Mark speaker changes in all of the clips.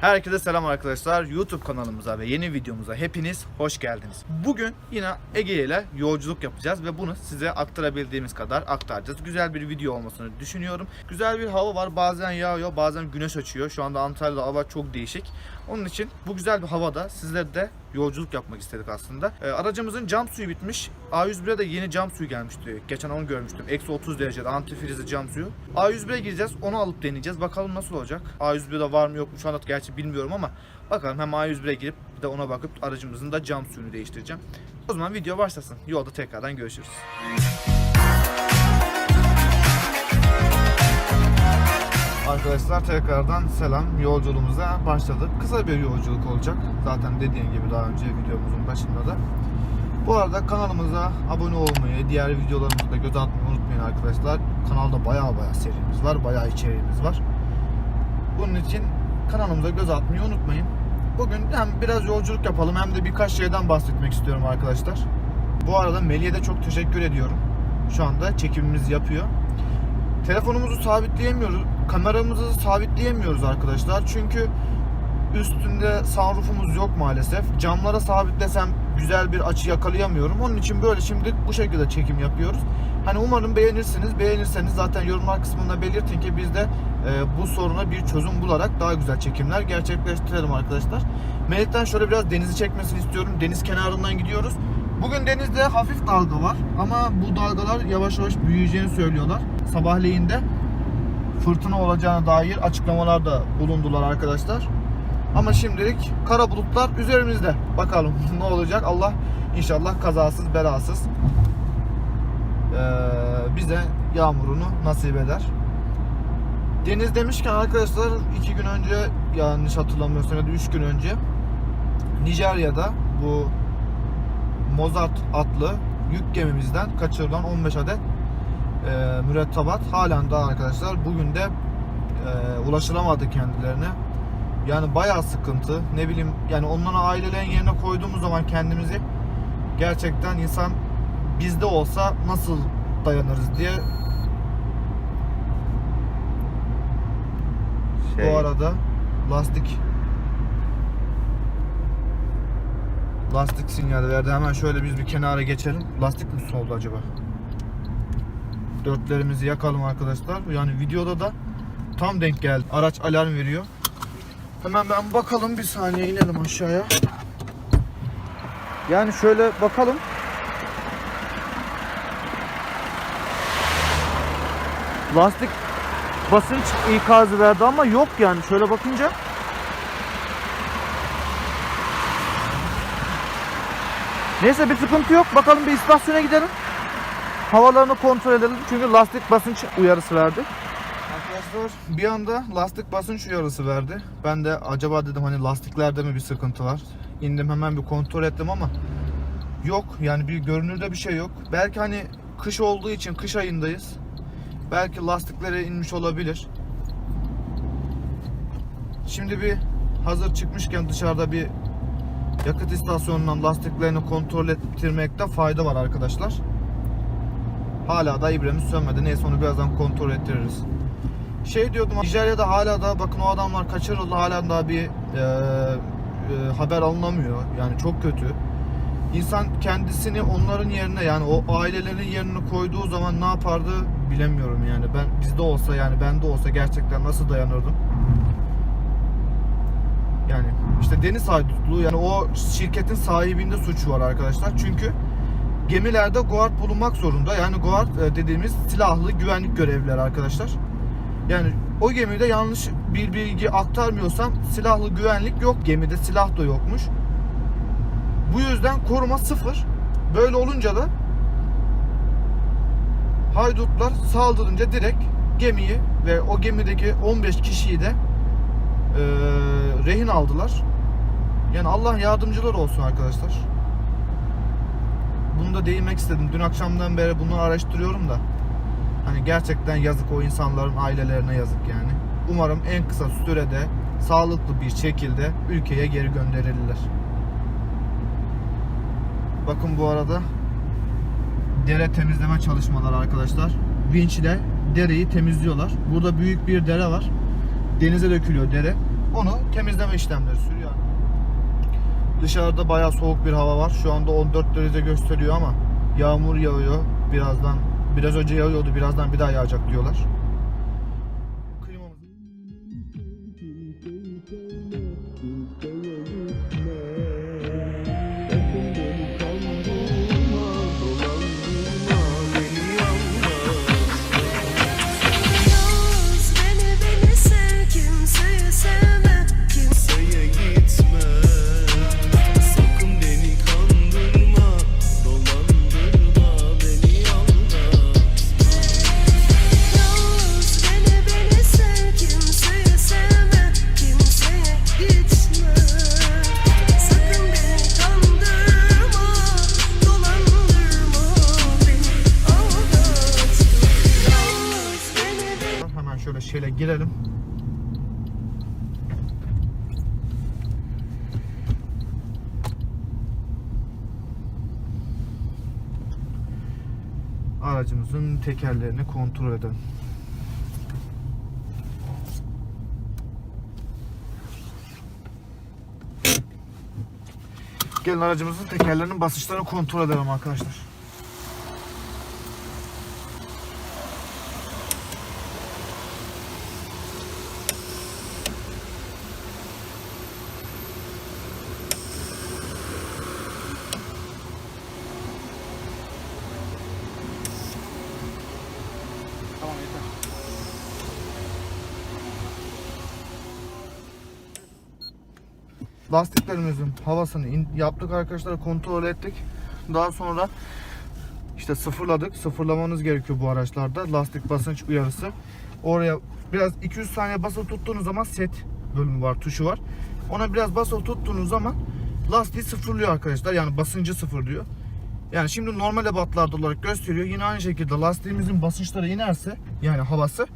Speaker 1: Herkese selam arkadaşlar. YouTube kanalımıza ve yeni videomuza hepiniz hoş geldiniz. Bugün yine Ege ile yolculuk yapacağız ve bunu size aktarabildiğimiz kadar aktaracağız. Güzel bir video olmasını düşünüyorum. Güzel bir hava var. Bazen yağıyor, bazen güneş açıyor. Şu anda Antalya'da hava çok değişik. Onun için bu güzel bir havada sizler de yolculuk yapmak istedik aslında. Ee, aracımızın cam suyu bitmiş. A101'e de yeni cam suyu gelmişti. Geçen onu görmüştüm. Eksi 30 derecede antifrizli cam suyu. A101'e gireceğiz. Onu alıp deneyeceğiz. Bakalım nasıl olacak. A101'de var mı yok mu şu anda gerçi bilmiyorum ama bakalım hem A101'e girip bir de ona bakıp aracımızın da cam suyunu değiştireceğim. O zaman video başlasın. Yolda tekrardan görüşürüz. Arkadaşlar tekrardan selam. Yolculuğumuza başladık. Kısa bir yolculuk olacak. Zaten dediğim gibi daha önce videomuzun başında da. Bu arada kanalımıza abone olmayı, diğer videolarımıza da göz atmayı unutmayın arkadaşlar. Kanalda baya baya serimiz var, baya içeriğimiz var. Bunun için kanalımıza göz atmayı unutmayın. Bugün hem biraz yolculuk yapalım hem de birkaç şeyden bahsetmek istiyorum arkadaşlar. Bu arada Melih'e de çok teşekkür ediyorum. Şu anda çekimimizi yapıyor. Telefonumuzu sabitleyemiyoruz. Kameramızı sabitleyemiyoruz arkadaşlar. Çünkü üstünde sunroofumuz yok maalesef. Camlara sabitlesem güzel bir açı yakalayamıyorum. Onun için böyle şimdi bu şekilde çekim yapıyoruz. Hani umarım beğenirsiniz. Beğenirseniz zaten yorumlar kısmında belirtin ki biz de e, bu soruna bir çözüm bularak daha güzel çekimler gerçekleştirelim arkadaşlar. Melih'ten şöyle biraz denizi çekmesini istiyorum. Deniz kenarından gidiyoruz. Bugün denizde hafif dalga var ama bu dalgalar yavaş yavaş büyüyeceğini söylüyorlar. Sabahleyin de fırtına olacağına dair açıklamalar da bulundular arkadaşlar. Ama şimdilik kara bulutlar üzerimizde. Bakalım ne olacak. Allah inşallah kazasız belasız bize yağmurunu nasip eder. Deniz demişken arkadaşlar iki gün önce yanlış hatırlamıyorsam ya da üç gün önce Nijerya'da bu Mozart adlı yük gemimizden kaçırılan 15 adet e, mürettebat halen daha arkadaşlar bugün de e, ulaşılamadı kendilerine. Yani bayağı sıkıntı. Ne bileyim yani onların ailelerin yerine koyduğumuz zaman kendimizi gerçekten insan bizde olsa nasıl dayanırız diye
Speaker 2: Şey,
Speaker 1: bu arada lastik lastik sinyali verdi. Hemen şöyle biz bir kenara geçelim. Lastik mi soldu acaba? Dörtlerimizi yakalım arkadaşlar. Yani videoda da tam denk geldi. Araç alarm veriyor. Hemen ben bakalım bir saniye inelim aşağıya. Yani şöyle bakalım. Lastik basınç ikazı verdi ama yok yani şöyle bakınca. Neyse bir sıkıntı yok. Bakalım bir istasyona gidelim. Havalarını kontrol edelim. Çünkü lastik basınç uyarısı verdi. Arkadaşlar bir anda lastik basınç uyarısı verdi. Ben de acaba dedim hani lastiklerde mi bir sıkıntı var? İndim hemen bir kontrol ettim ama yok yani bir görünürde bir şey yok. Belki hani kış olduğu için kış ayındayız. Belki lastiklere inmiş olabilir. Şimdi bir hazır çıkmışken dışarıda bir yakıt istasyonundan lastiklerini kontrol ettirmekte fayda var arkadaşlar. Hala da ibremiz sönmedi. Neyse onu birazdan kontrol ettiririz. Şey diyordum Nijerya'da hala da bakın o adamlar kaçırıldı hala daha bir e, e, haber alınamıyor. Yani çok kötü. İnsan kendisini onların yerine yani o ailelerin yerine koyduğu zaman ne yapardı bilemiyorum yani. Ben bizde olsa yani bende olsa gerçekten nasıl dayanırdım? Yani işte deniz haydutluğu yani o şirketin sahibinde suçu var arkadaşlar. Çünkü gemilerde guard bulunmak zorunda. Yani guard e, dediğimiz silahlı güvenlik görevlileri arkadaşlar. Yani o gemide yanlış bir bilgi aktarmıyorsam silahlı güvenlik yok. Gemide silah da yokmuş. Bu yüzden koruma sıfır. Böyle olunca da haydutlar saldırınca direkt gemiyi ve o gemideki 15 kişiyi de e, rehin aldılar. Yani Allah yardımcılar olsun arkadaşlar. Bunu da değinmek istedim. Dün akşamdan beri bunu araştırıyorum da. Hani gerçekten yazık o insanların ailelerine yazık yani. Umarım en kısa sürede sağlıklı bir şekilde ülkeye geri gönderilirler. Bakın bu arada dere temizleme çalışmaları arkadaşlar. Vinç ile dereyi temizliyorlar. Burada büyük bir dere var. Denize dökülüyor dere. onu temizleme işlemleri sürüyor. Dışarıda bayağı soğuk bir hava var. Şu anda 14 derece gösteriyor ama yağmur yağıyor. Birazdan biraz önce yağıyordu. Birazdan bir daha yağacak diyorlar. Aracımızın tekerlerini kontrol edelim. Gelin aracımızın tekerlerinin basınçlarını kontrol edelim arkadaşlar. Lastiklerimizin havasını yaptık arkadaşlar kontrol ettik. Daha sonra işte sıfırladık. Sıfırlamanız gerekiyor bu araçlarda. Lastik basınç uyarısı. Oraya biraz 200 saniye basılı tuttuğunuz zaman set bölümü var, tuşu var. Ona biraz basılı tuttuğunuz zaman lastiği sıfırlıyor arkadaşlar. Yani basıncı sıfırlıyor. Yani şimdi normal ebatlarda olarak gösteriyor. Yine aynı şekilde lastiğimizin basınçları inerse yani havası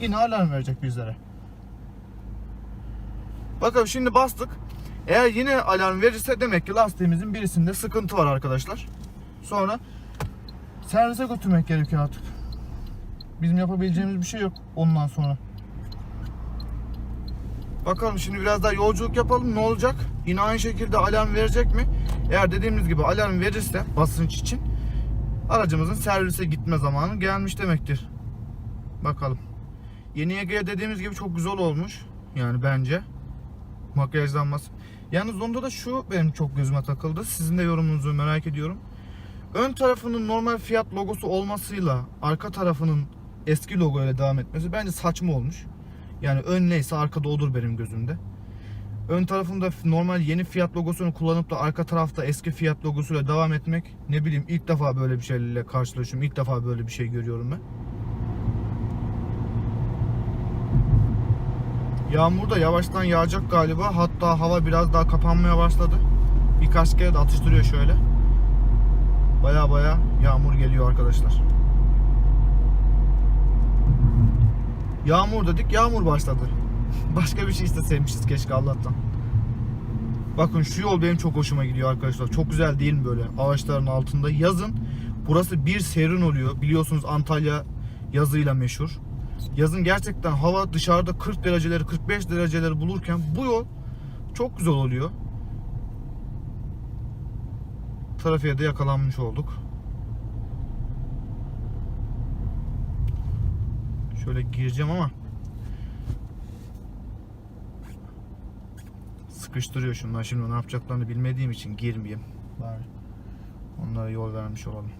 Speaker 1: yine alarm verecek bizlere. Bakalım şimdi bastık. Eğer yine alarm verirse demek ki lastiğimizin birisinde sıkıntı var arkadaşlar. Sonra servise götürmek gerekiyor artık. Bizim yapabileceğimiz bir şey yok ondan sonra. Bakalım şimdi biraz daha yolculuk yapalım ne olacak? Yine aynı şekilde alarm verecek mi? Eğer dediğimiz gibi alarm verirse basınç için aracımızın servise gitme zamanı gelmiş demektir. Bakalım. Yeni Egea dediğimiz gibi çok güzel olmuş. Yani bence. Makyajlanması. Yalnız onda da şu benim çok gözüme takıldı. Sizin de yorumunuzu merak ediyorum. Ön tarafının normal Fiat logosu olmasıyla arka tarafının eski logo ile devam etmesi bence saçma olmuş. Yani ön neyse arkada odur benim gözümde. Ön tarafında normal yeni Fiat logosunu kullanıp da arka tarafta eski Fiat logosuyla devam etmek ne bileyim ilk defa böyle bir şeyle karşılaşıyorum. İlk defa böyle bir şey görüyorum ben. Yağmur da yavaştan yağacak galiba. Hatta hava biraz daha kapanmaya başladı. Birkaç kere de atıştırıyor şöyle. Baya baya yağmur geliyor arkadaşlar. Yağmur dedik yağmur başladı. Başka bir şey isteseymişiz keşke Allah'tan. Bakın şu yol benim çok hoşuma gidiyor arkadaşlar. Çok güzel değil mi böyle ağaçların altında. Yazın burası bir serin oluyor. Biliyorsunuz Antalya yazıyla meşhur. Yazın gerçekten hava dışarıda 40 dereceleri 45 dereceleri bulurken bu yol çok güzel oluyor. Trafiğe de yakalanmış olduk. Şöyle gireceğim ama sıkıştırıyor şunlar. Şimdi ne yapacaklarını bilmediğim için girmeyeyim. Bari onlara yol vermiş olalım.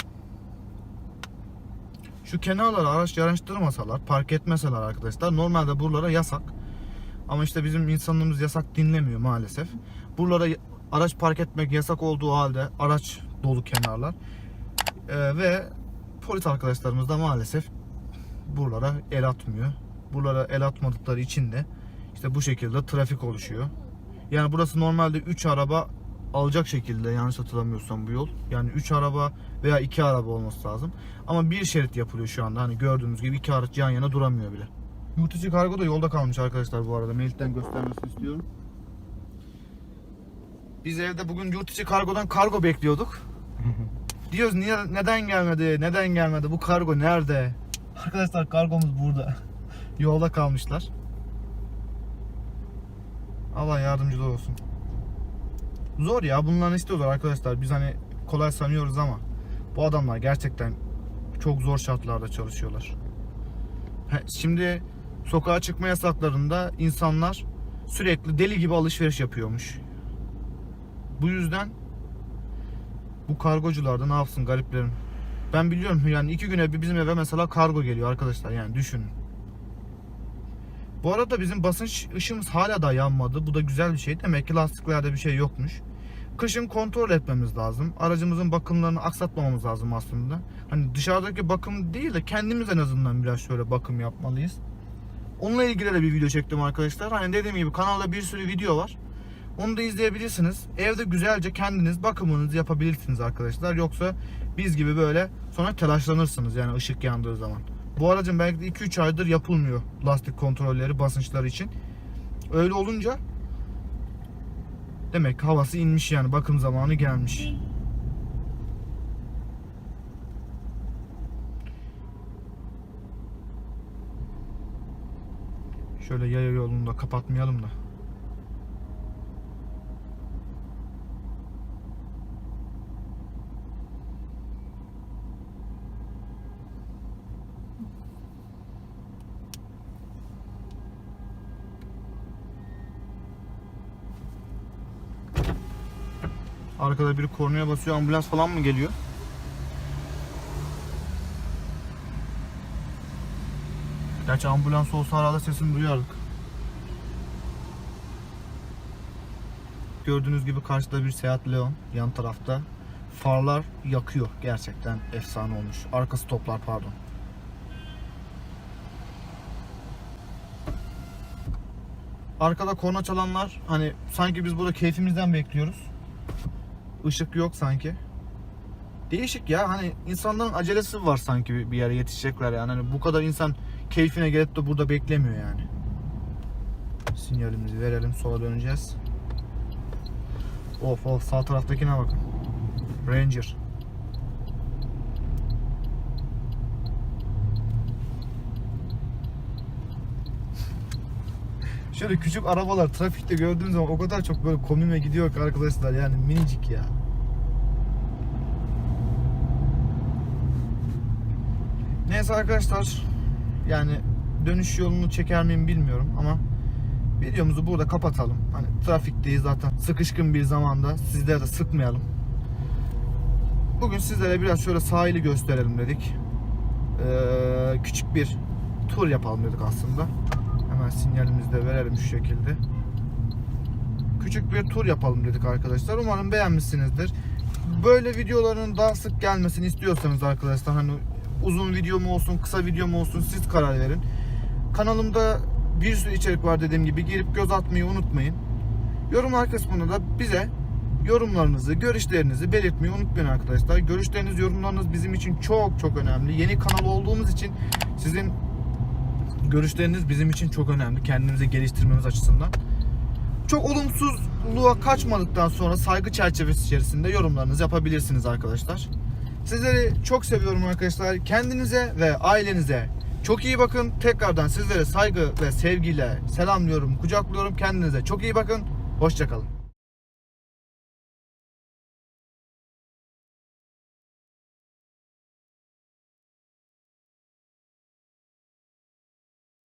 Speaker 1: Şu kenarlara araç yanaştırmasalar, park etmeseler arkadaşlar normalde buralara yasak. Ama işte bizim insanlığımız yasak dinlemiyor maalesef. Buralara araç park etmek yasak olduğu halde araç dolu kenarlar. Ee, ve polis arkadaşlarımız da maalesef buralara el atmıyor. Buralara el atmadıkları için de işte bu şekilde trafik oluşuyor. Yani burası normalde 3 araba alacak şekilde yanlış hatırlamıyorsam bu yol. Yani 3 araba veya 2 araba olması lazım. Ama bir şerit yapılıyor şu anda. Hani gördüğünüz gibi iki araç yan yana duramıyor bile. Yurt içi kargo da yolda kalmış arkadaşlar bu arada. Melih'ten göstermesini istiyorum. Biz evde bugün yurt içi kargodan kargo bekliyorduk. Diyoruz niye neden gelmedi? Neden gelmedi? Bu kargo nerede? Arkadaşlar kargomuz burada. Yolda kalmışlar. Allah yardımcılar olsun. Zor ya bunların istiyorlar arkadaşlar. Biz hani kolay sanıyoruz ama bu adamlar gerçekten çok zor şartlarda çalışıyorlar. Şimdi sokağa çıkma yasaklarında insanlar sürekli deli gibi alışveriş yapıyormuş. Bu yüzden bu kargocular da ne yapsın gariplerim. Ben biliyorum yani iki güne bir bizim eve mesela kargo geliyor arkadaşlar yani düşünün. Bu arada bizim basınç ışığımız hala da yanmadı. Bu da güzel bir şey. Demek ki lastiklerde bir şey yokmuş. Kışın kontrol etmemiz lazım. Aracımızın bakımlarını aksatmamamız lazım aslında. Hani dışarıdaki bakım değil de kendimiz en azından biraz şöyle bakım yapmalıyız. Onunla ilgili de bir video çektim arkadaşlar. Hani dediğim gibi kanalda bir sürü video var. Onu da izleyebilirsiniz. Evde güzelce kendiniz bakımınızı yapabilirsiniz arkadaşlar. Yoksa biz gibi böyle sonra telaşlanırsınız yani ışık yandığı zaman. Bu aracın belki de 2-3 aydır yapılmıyor lastik kontrolleri basınçları için. Öyle olunca demek havası inmiş yani bakım zamanı gelmiş. Şöyle yaya yolunu da kapatmayalım da. Arkada biri kornaya basıyor. Ambulans falan mı geliyor? Gerçi ambulans olsa arada sesini duyardık. Gördüğünüz gibi karşıda bir Seat Leon yan tarafta. Farlar yakıyor. Gerçekten efsane olmuş. Arkası toplar pardon. Arkada korna çalanlar hani sanki biz burada keyfimizden bekliyoruz. Işık yok sanki. Değişik ya hani insanların acelesi var sanki bir- yere yetişecekler yani. Hani bu kadar insan keyfine gelip de burada beklemiyor yani. Sinyalimizi verelim sola döneceğiz. Of of sağ taraftakine bakın. Ranger. Şöyle küçük arabalar trafikte gördüğün zaman o kadar çok böyle komime gidiyor ki arkadaşlar yani minicik ya. Neyse arkadaşlar yani dönüş yolunu çeker miyim bilmiyorum ama videomuzu burada kapatalım. Hani trafikteyiz zaten sıkışkın bir zamanda sizlere de sıkmayalım. Bugün sizlere biraz şöyle sahili gösterelim dedik. Ee, küçük bir tur yapalım dedik aslında. Hemen sinyalimizi de verelim şu şekilde. Küçük bir tur yapalım dedik arkadaşlar. Umarım beğenmişsinizdir. Böyle videoların daha sık gelmesini istiyorsanız arkadaşlar hani uzun video mu olsun, kısa video mu olsun siz karar verin. Kanalımda bir sürü içerik var dediğim gibi girip göz atmayı unutmayın. Yorumlar kısmında da bize yorumlarınızı, görüşlerinizi belirtmeyi unutmayın arkadaşlar. Görüşleriniz, yorumlarınız bizim için çok çok önemli. Yeni kanal olduğumuz için sizin görüşleriniz bizim için çok önemli. Kendimizi geliştirmemiz açısından. Çok olumsuzluğa kaçmadıktan sonra saygı çerçevesi içerisinde yorumlarınızı yapabilirsiniz arkadaşlar. Sizleri çok seviyorum arkadaşlar. Kendinize ve ailenize çok iyi bakın. Tekrardan sizlere saygı ve sevgiyle selamlıyorum, kucaklıyorum. Kendinize çok iyi bakın. Hoşçakalın.